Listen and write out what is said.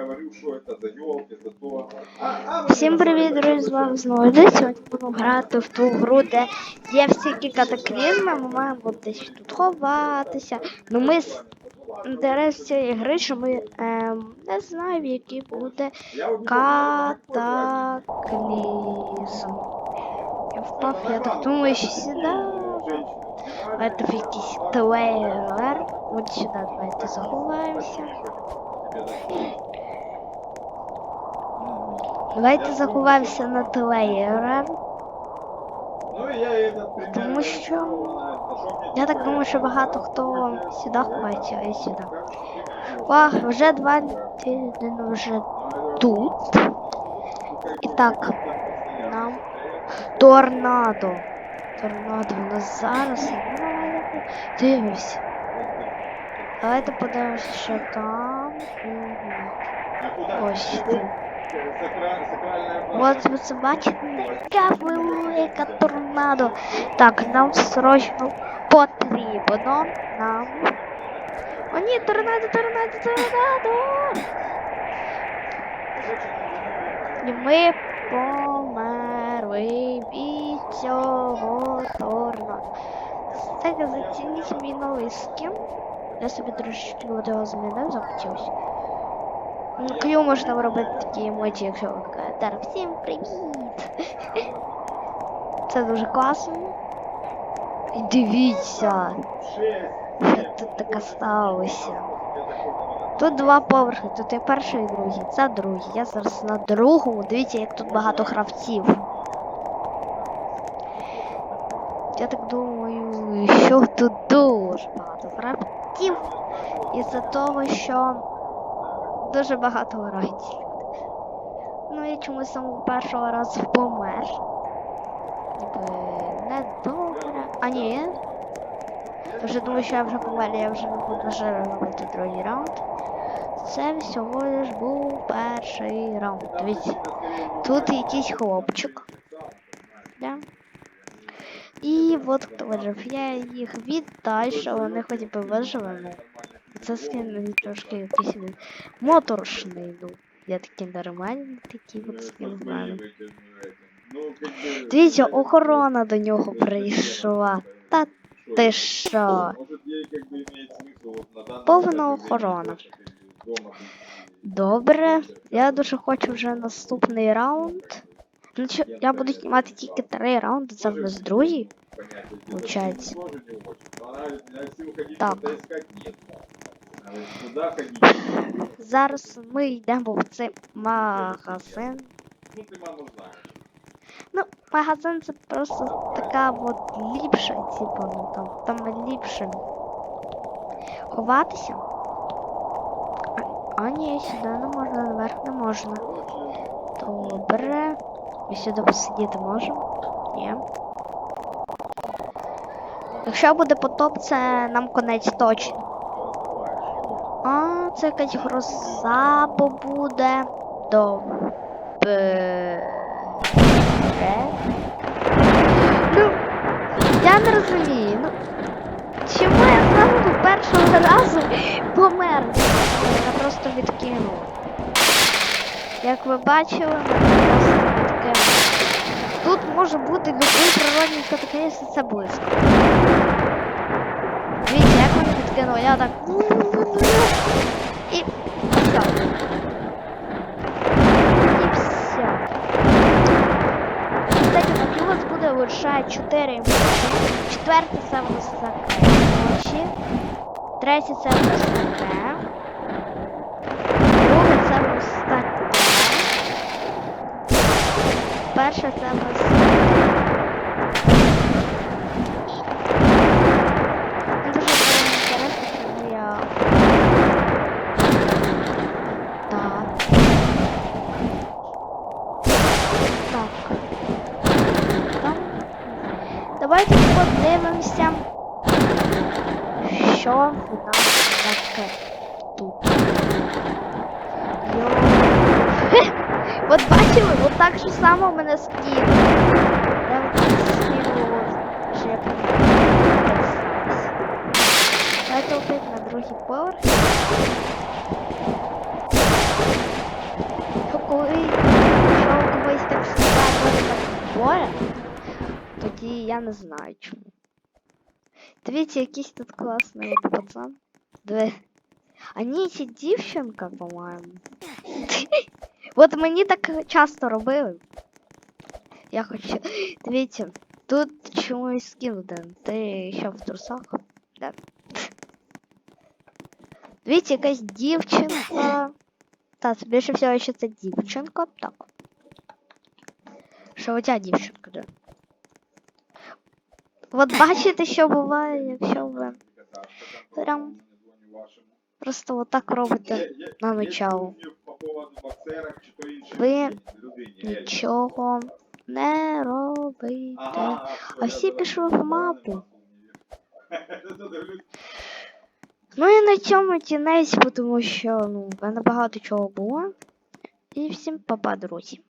говорю, что это за елки, за то. Всім привіт, друзі, з вами знову Ілля. Сьогодні будемо грати в ту гру, де є всякі катаклізми, ми маємо десь тут ховатися. Ну ми з інтерес цієї гри, що ми ем, не знаємо, який буде катаклізм. Я впав, я так думаю, що сюди. Давайте в якийсь трейлер. От сюди давайте заховаємося. Давайте заховаємося на. Ну, этот Тому що я так думаю, що багато хто сюди ховається, а я сюди. Вах, вже два людини вже тут. І так, нам торнадо. Торнадо у нас зараз. Ну, давайте Дивимось. Давайте подивимося, що там. Ось тут. От ви це бачите, яка велика торнадо. Так, нам срочно потрібно нам. О ні, торнадо, торнадо, торнадо! І ми померли від цього торнадо. Так, зацініть мій новий скін. Я собі трошечки от його змінив, захотілося. Ну, Кю можна робити такі емоції, якщо ви кажете, всім привіт! Це дуже класно. І дивіться, що тут таке сталося. Тут два поверхи, тут і перший і другий. Це другий. Я зараз на другому. Дивіться, як тут багато гравців. Я так думаю, що тут дуже багато гравців. Із-за того, що дуже багато гравців. Ну я чомусь самого першого разу помер. Ніби не добре. А ні. Я вже думаю, що я вже помер, я вже не буду вже робити другий раунд. Це всього лиш був перший раунд. Дивіться, тут якийсь хлопчик. Да? І от хто вижив. Я їх вітаю, що вони хоч би виживали. Це скин трошки якийсь моторошний, ну. Я такий нормальний, такий от скин. Дивіться, охорона до нього прийшла. Та ти що? Повна охорона. Добре, я дуже хочу вже наступний раунд. Ну, чо- я буду знімати тільки три раунди, це в нас другий. Получается. Так. Зараз ми йдемо в цей магазин. Ну, магазин це просто така от ліпша, типу, ну там, там ліпше ховатися. А, а ні, сюди не можна, наверх не можна. Добре. Ми сюди посидіти можемо? Ні. Якщо буде потоп, це нам конець точно. А, це якась гроза бо буде. Добре. Ну, я не розумію. Ну, чому я знову першого разу помер? Я просто відкинув. Як ви бачили, мене просто відкинув. Тут може бути любий природній катаклізм, це близько. Відкинуло, я так. І все. І все. Кстати, на у вас буде лише 4 емоції. Четверте це в нас емоції. Третє це в нас таке. Друге це в нас таке. Перше це нас Ну, Дуже було інтересно, тому я. Так. Так. Там. Давайте подивимося, що в нас таке тут. Йо. От бачили, от так же само в мене скинула, що я. Давайте опять на другий поверх. поряд, тоді я не знаю чому. Дивіться, якийсь тут класний пацан. Диви. А ні, це дівчинка, по-моєму. От мені так часто робили. Я хочу. Дивіться, тут чомусь скін один. Ти що в трусах? Да. Дивіться, якась дівчинка. Так, більше всього, що це дівчинка. Так. Що оця дівчинка, да. От бачите, що буває, якщо ви Прям. просто отак робите на іншої Ви. Нічого не робите. А всі пішли в мапу. Ну і на цьому кінець, тому що ну, в мене багато чого було. І всім па-па, друзі.